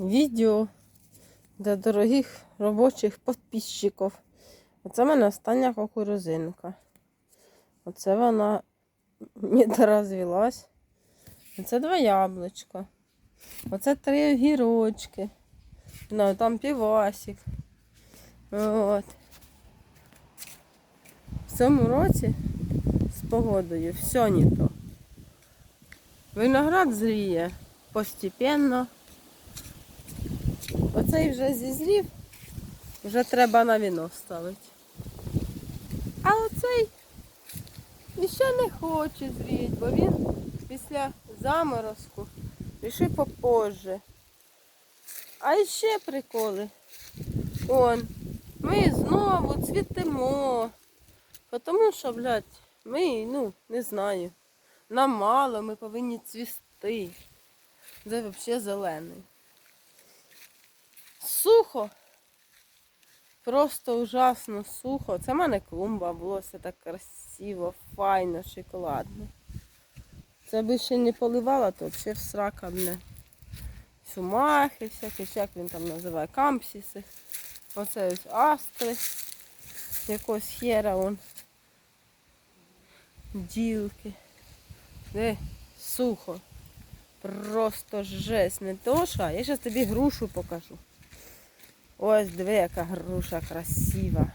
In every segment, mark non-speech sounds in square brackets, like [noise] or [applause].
відео для дорогих робочих підписчиків. Оце в мене остання кукурузинка. Оце вона недорозвілась. [laughs] Оце два яблучка. Оце три огірочки. Ну, там півасик. От. В цьому році з погодою все не то. Виноград зріє постепенно. Оцей вже зізрів, вже треба на віно ставити. А оцей іще не хоче зріти, бо він після заморозку рішив попозже. А ще приколи. Он, ми знову цвітемо. Тому що, блядь, ми, ну, не знаю. Нам мало, ми повинні цвісти. Це взагалі зелений. Сухо. Просто ужасно сухо. Це в мене клумба, було все так красиво, файно, шоколадно. Це би ще не поливала, то взагалі срака мене. Сумахи, всякі, як він там називає, кампсіси. Оце ось астри. Якось хера он. Ділки. Де сухо. Просто жесть. Не то що. Я зараз тобі грушу покажу. Ось диви, яка груша красива.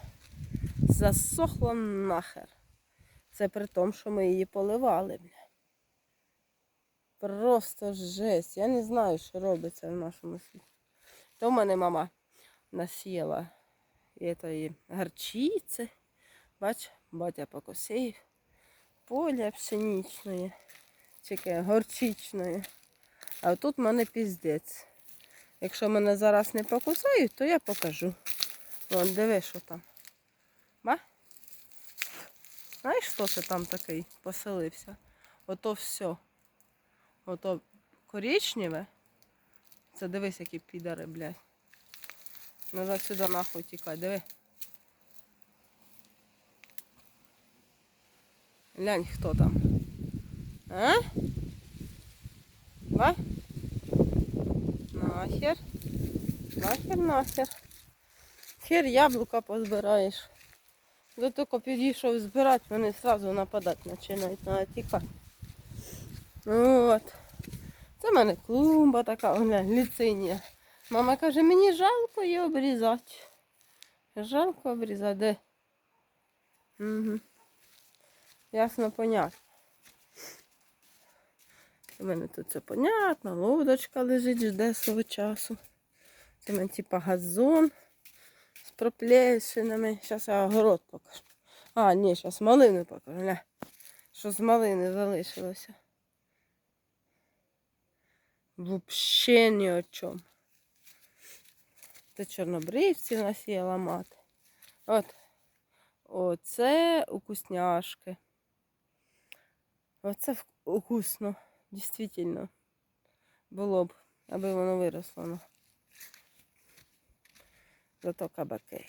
Засохла нахер. Це при тому, що ми її поливали. Просто жесть. Я не знаю, що робиться в нашому світі. То в мене мама насіяла цієї гарчиці. Бач, батя покосив. Поля пшеничне, чеке, горчичне. А тут в мене піздець. Якщо мене зараз не покусають, то я покажу. Вон, диви, що там. Ба? Знаєш, хто це там такий поселився? Ото все. Ото коричневе. Це дивись, які підари, блядь. Надо сюди нахуй тікати, диви. Глянь, хто там. А? Ба? Нахер. Нахер, нахер. Хер яблука позбираєш. До тільки підійшов збирати, вони одразу нападати починають на тікати. От. Це в мене клумба така, вона ліцинія. Мама каже, мені жалко її обрізати. Жалко обрізати. Де? Угу. Ясно, понятно. У мене тут все понятно, лодочка лежить, жде свого часу. Це в мене типа газон з проплешинами. Зараз я огород покажу. А, ні, зараз малину покажу. Що з малини залишилося. Взагалі ні о чому. Це чорнобривці в нас є ламати. От. Оце укусняшки. Оце вк- вкусно. Дійсно. Було б, аби воно виросло. Ну. Зато кабаки.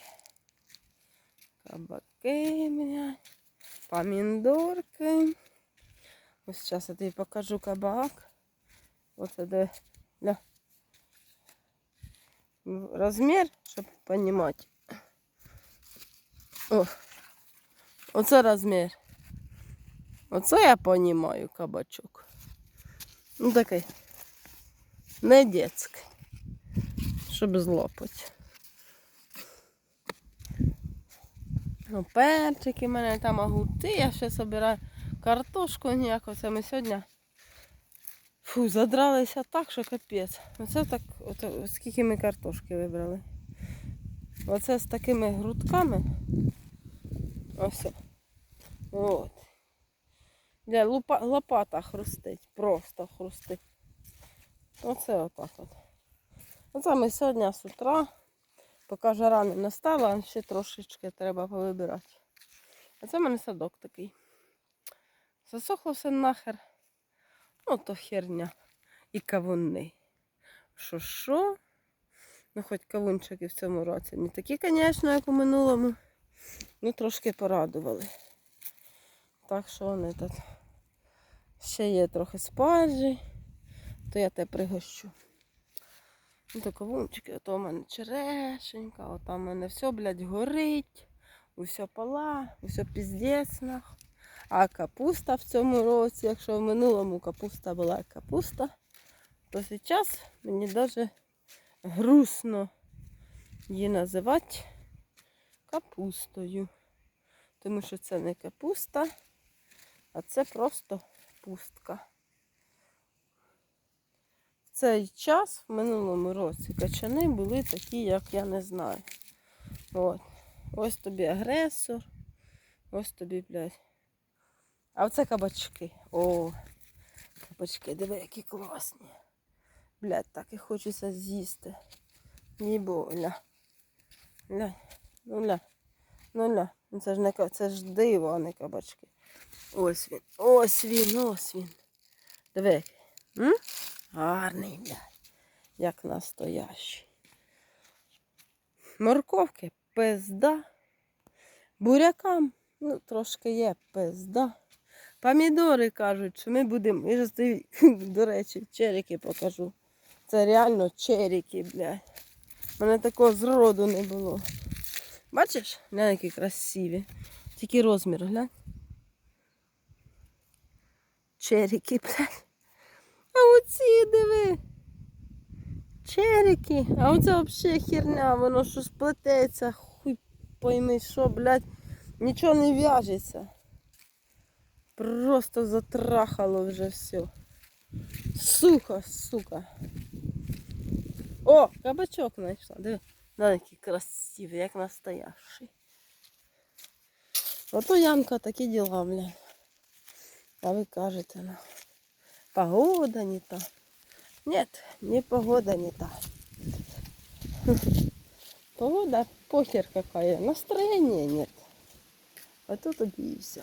Кабаки, блядь. Помідорки. Ось зараз я тобі покажу кабак. Оце де. Ля. Розмір, щоб розуміти. О. Оце розмір. Оце я розумію кабачок. Ну такий. Не детський. Щоб злопати. Ну, перчики в мене там огурці, я ще збираю картошку ніяку. Це ми сьогодні фу, задралися так, що капець. Оце так, от скільки ми картошки вибрали. Оце з такими грудками. Ось. От. Для лупа, лопата хрустить, просто хрустить. Оце отак от. Оце ми сьогодні з утра, поки жара не настала, ще трошечки треба повибирати. А це в мене садок такий. Засохло все нахер. Ну, то херня. І кавуни. Що що? Ну, хоч кавунчики в цьому році. Не такі, звісно, як у минулому. Ну, трошки порадували. Так що вони тут. Ще є трохи спаржі, то я те пригощу. Ну, кавунчики, ото у мене черешенька, ото у мене все, блядь, горить, усе пала, усе піздець. А капуста в цьому році, якщо в минулому капуста була капуста, то зараз мені навіть грустно її називати капустою. Тому що це не капуста, а це просто пустка. В цей час в минулому році качани були такі, як я не знаю. От. Ось тобі агресор, ось тобі, блядь. А оце кабачки. О, кабачки, диви, які класні. Блядь, так і хочеться з'їсти. Ні боля. Ля, ну ля, ну ля. Це ж не це ж диво, а не кабачки. Ось він, ось він, ось він. Диви. М? Гарний, блядь. Як настоящий. Морковки пизда. Бурякам, ну, трошки є пизда. Помідори кажуть, що ми будемо. Я ж до речі, черіки покажу. Це реально черіки, блядь. У мене такого зроду не було. Бачиш? Які красиві. Тільки розмір, глянь. Черіки, блядь. А оці диви. Черіки. А оце взагалі херня, воно що сплететься, хуй пойми, що, блядь, нічого не в'яжеться. Просто затрахало вже все. Сухо, сука. О, кабачок знайшла. Диви. Да, який красивий, як настоящий. Ото ямка такі діла, блядь. А ви кажете, ну, погода не та. Нет, не погода не та. Погода похер какая, настроения нет. А тут и все.